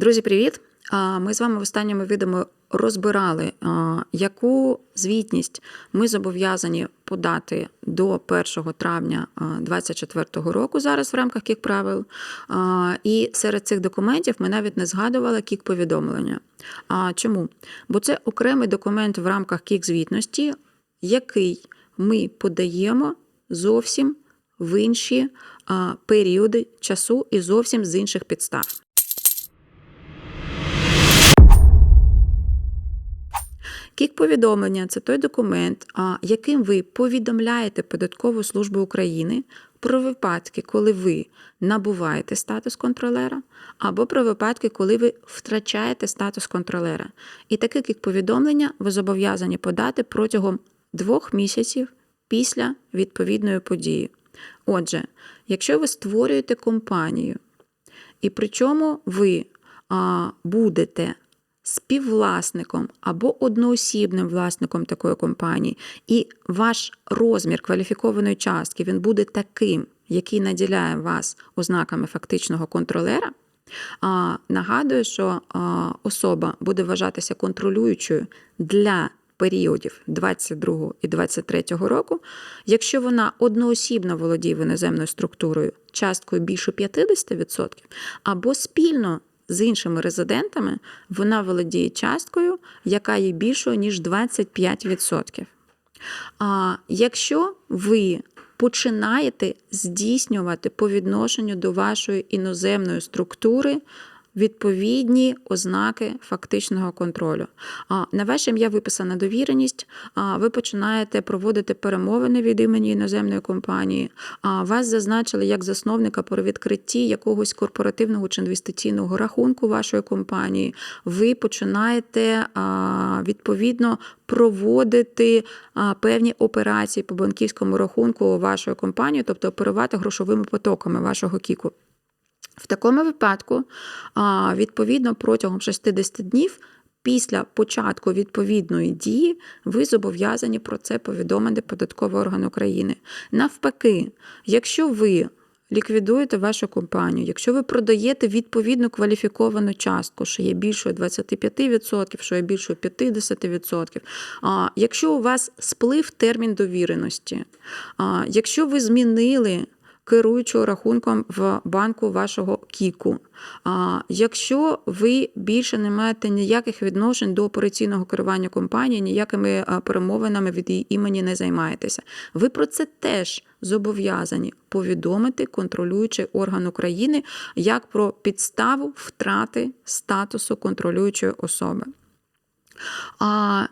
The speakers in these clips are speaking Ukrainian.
Друзі, привіт! Ми з вами в останньому відео розбирали, яку звітність ми зобов'язані подати до 1 травня 2024 року зараз в рамках кік правил. І серед цих документів ми навіть не згадували кік повідомлення. Чому? Бо це окремий документ в рамках кік звітності, який ми подаємо зовсім в інші періоди часу і зовсім з інших підстав. Кік повідомлення це той документ, яким ви повідомляєте Податкову службу України про випадки, коли ви набуваєте статус контролера, або про випадки, коли ви втрачаєте статус контролера. І таке кік повідомлення ви зобов'язані подати протягом двох місяців після відповідної події. Отже, якщо ви створюєте компанію, і причому ви а, будете співвласником або одноосібним власником такої компанії, і ваш розмір кваліфікованої частки він буде таким, який наділяє вас ознаками фактичного контролера. А, Нагадую, що а, особа буде вважатися контролюючою для періодів 22 і 23 року, якщо вона одноосібно володіє іноземною структурою часткою більше 50%, або спільно з іншими резидентами вона володіє часткою, яка є більшою, ніж 25%. А якщо ви починаєте здійснювати по відношенню до вашої іноземної структури відповідні ознаки фактичного контролю. На ваше ім'я виписана довіреність, ви починаєте проводити перемовини від імені іноземної компанії, вас зазначили як засновника про відкритті якогось корпоративного чи інвестиційного рахунку вашої компанії. Ви починаєте відповідно проводити певні операції по банківському рахунку вашої компанії, тобто оперувати грошовими потоками вашого кіку. В такому випадку, відповідно, протягом 60 днів після початку відповідної дії ви зобов'язані про це повідомити податковий орган України. Навпаки, якщо ви ліквідуєте вашу компанію, якщо ви продаєте відповідну кваліфіковану частку, що є більшою 25%, що є більшою 50%, якщо у вас сплив термін довіреності, якщо ви змінили керуючого рахунком в банку вашого Кіку. Якщо ви більше не маєте ніяких відношень до операційного керування компанії, ніякими перемовинами від її імені не займаєтеся, ви про це теж зобов'язані повідомити контролюючий орган України як про підставу втрати статусу контролюючої особи. А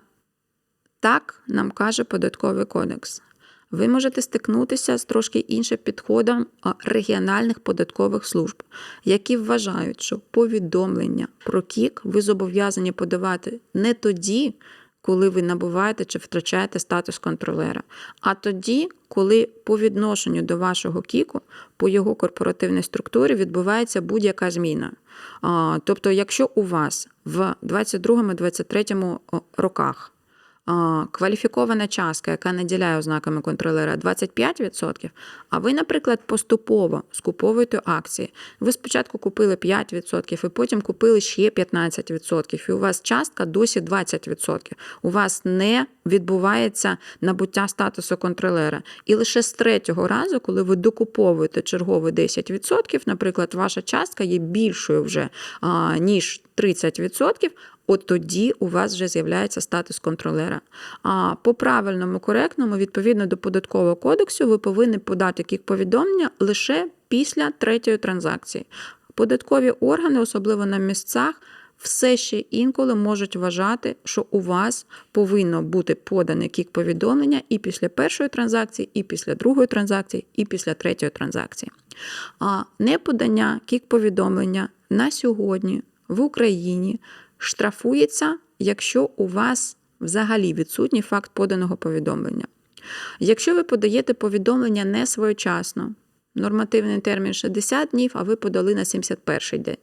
так нам каже податковий кодекс ви можете стикнутися з трошки іншим підходом регіональних податкових служб, які вважають, що повідомлення про кік ви зобов'язані подавати не тоді, коли ви набуваєте чи втрачаєте статус контролера, а тоді, коли по відношенню до вашого кіку, по його корпоративній структурі відбувається будь-яка зміна. Тобто, якщо у вас в 22-23 роках кваліфікована частка, яка наділяє ознаками контролера 25%, а ви, наприклад, поступово скуповуєте акції. Ви спочатку купили 5%, і потім купили ще 15%, і у вас частка досі 20%. У вас не відбувається набуття статусу контролера. І лише з третього разу, коли ви докуповуєте чергові 10%, наприклад, ваша частка є більшою вже, ніж 30%, от тоді у вас вже з'являється статус контролера. А по правильному, коректному, відповідно до податкового кодексу, ви повинні подати кік повідомлення лише після третьої транзакції. Податкові органи, особливо на місцях, все ще інколи можуть вважати, що у вас повинно бути подане кік повідомлення і після першої транзакції, і після другої транзакції, і після третьої транзакції. А неподання кік повідомлення на сьогодні в Україні штрафується, якщо у вас взагалі відсутній факт поданого повідомлення. Якщо ви подаєте повідомлення не своєчасно, нормативний термін 60 днів, а ви подали на 71 день.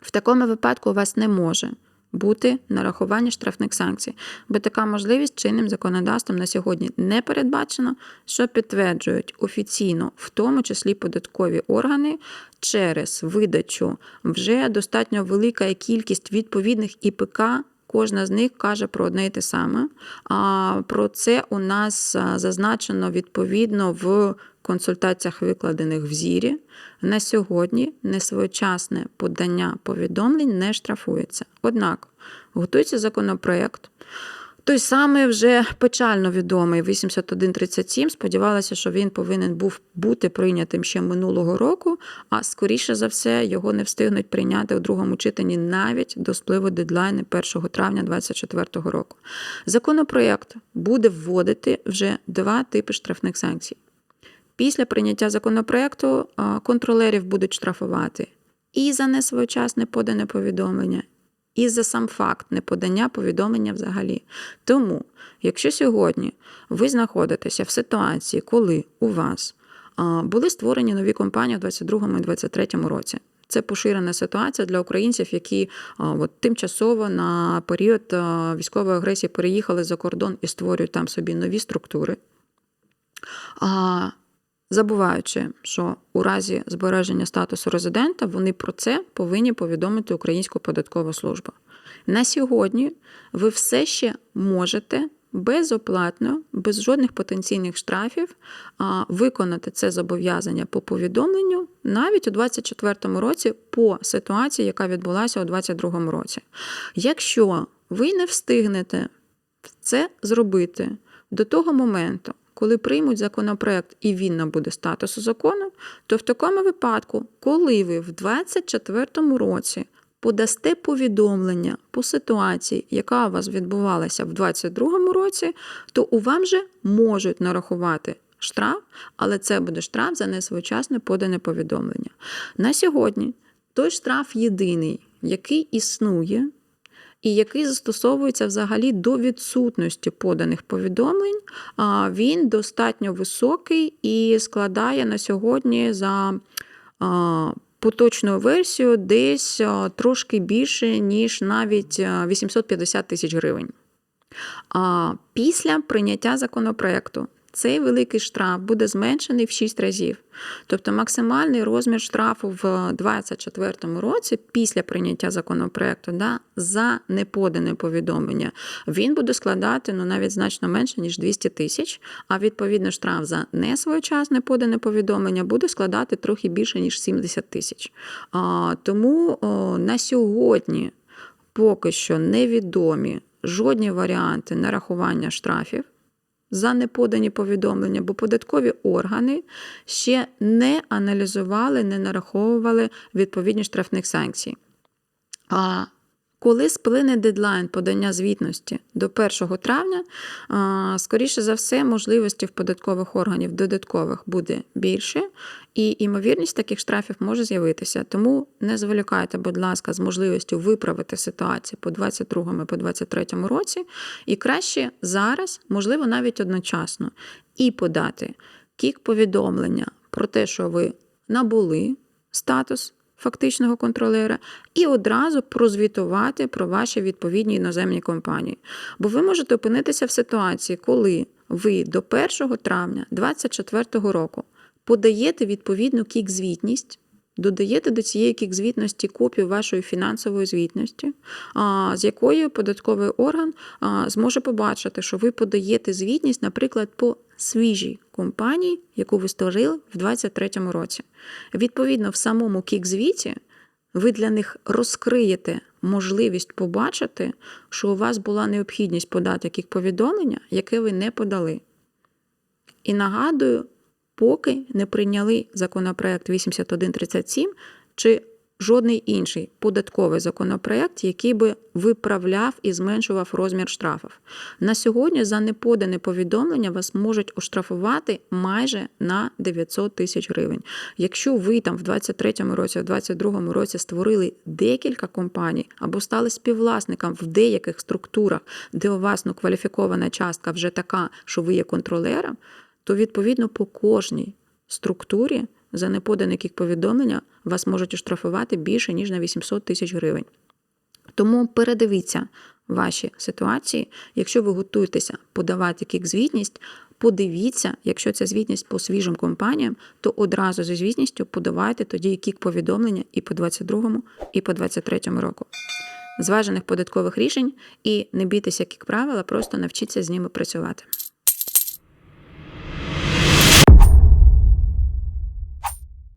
В такому випадку у вас не може бути нарахування штрафних санкцій, бо така можливість чинним законодавством на сьогодні не передбачено, що підтверджують офіційно, в тому числі податкові органи, через видачу вже достатньо велика кількість відповідних ІПК. Кожна з них каже про одне і те саме. А про це у нас зазначено відповідно в консультаціях, викладених в зірі. На сьогодні несвоєчасне подання повідомлень не штрафується. Однак готується законопроект. Той самий вже печально відомий 8137. Сподівалася, що він повинен був бути прийнятим ще минулого року, а скоріше за все його не встигнуть прийняти у другому читанні навіть до спливу дедлайну 1 травня 2024 року. Законопроект буде вводити вже два типи штрафних санкцій. Після прийняття законопроекту контролерів будуть штрафувати і за несвоєчасне подане повідомлення, і за сам факт неподання повідомлення взагалі. Тому, якщо сьогодні ви знаходитеся в ситуації, коли у вас були створені нові компанії у 2022 і 2023 році. Це поширена ситуація для українців, які от, тимчасово на період військової агресії переїхали за кордон і створюють там собі нові структури. А, забуваючи, що у разі збереження статусу резидента вони про це повинні повідомити Українську податкову службу. На сьогодні ви все ще можете безоплатно, без жодних потенційних штрафів виконати це зобов'язання по повідомленню навіть у 2024 році по ситуації, яка відбулася у 2022 році. Якщо ви не встигнете це зробити до того моменту, коли приймуть законопроект і він набуде статусу закону, то в такому випадку, коли ви в 2024 році подасте повідомлення по ситуації, яка у вас відбувалася в 2022 році, то у вам же можуть нарахувати штраф, але це буде штраф за несвоєчасне подане повідомлення. На сьогодні той штраф єдиний, який існує, і який застосовується взагалі до відсутності поданих повідомлень, він достатньо високий і складає на сьогодні за поточною версією десь трошки більше, ніж навіть 850 тисяч гривень. Після прийняття законопроекту цей великий штраф буде зменшений в 6 разів. Тобто максимальний розмір штрафу в 2024 році після прийняття законопроекту да, за неподане повідомлення він буде складати ну, навіть значно менше, ніж 200 тисяч, а відповідно штраф за несвоєчасне подане повідомлення буде складати трохи більше, ніж 70 тисяч. Тому о, на сьогодні поки що невідомі жодні варіанти нарахування штрафів за неподані повідомлення, бо податкові органи ще не аналізували, не нараховували відповідні штрафних санкцій. А коли сплине дедлайн подання звітності до 1 травня, скоріше за все, можливості в податкових органів додаткових буде більше, і імовірність таких штрафів може з'явитися. Тому не зволікайте, будь ласка, з можливістю виправити ситуацію по 22 по 23 році, і краще зараз, можливо, навіть одночасно, і подати кік-повідомлення про те, що ви набули статус фактичного контролера, і одразу прозвітувати про ваші відповідні іноземні компанії. Бо ви можете опинитися в ситуації, коли ви до 1 травня 2024 року подаєте відповідну кік-звітність. Додаєте до цієї кік-звітності копію вашої фінансової звітності, з якою податковий орган зможе побачити, що ви подаєте звітність, наприклад, по свіжій компанії, яку ви створили в 2023 році. Відповідно, в самому кік-звіті ви для них розкриєте можливість побачити, що у вас була необхідність подати кік-повідомлення, яке ви не подали. І нагадую, поки не прийняли законопроект 8137 чи жодний інший податковий законопроект, який би виправляв і зменшував розмір штрафів. На сьогодні за неподане повідомлення вас можуть оштрафувати майже на 900 тисяч гривень. Якщо ви там в 2023 році, в 2022 році створили декілька компаній або стали співвласником в деяких структурах, де у вас ну, кваліфікована частка вже така, що ви є контролером, то відповідно по кожній структурі за неподане кік повідомлення вас можуть оштрафувати більше, ніж на 800 тисяч гривень. Тому передивіться ваші ситуації. Якщо ви готуєтеся подавати кік-звітність, подивіться, якщо це звітність по свіжим компаніям, то одразу зі звітністю подавайте тоді кік-повідомлення і по 22 і по 23 року. Зважених податкових рішень і не бійтеся кік правила, просто навчіться з ними працювати.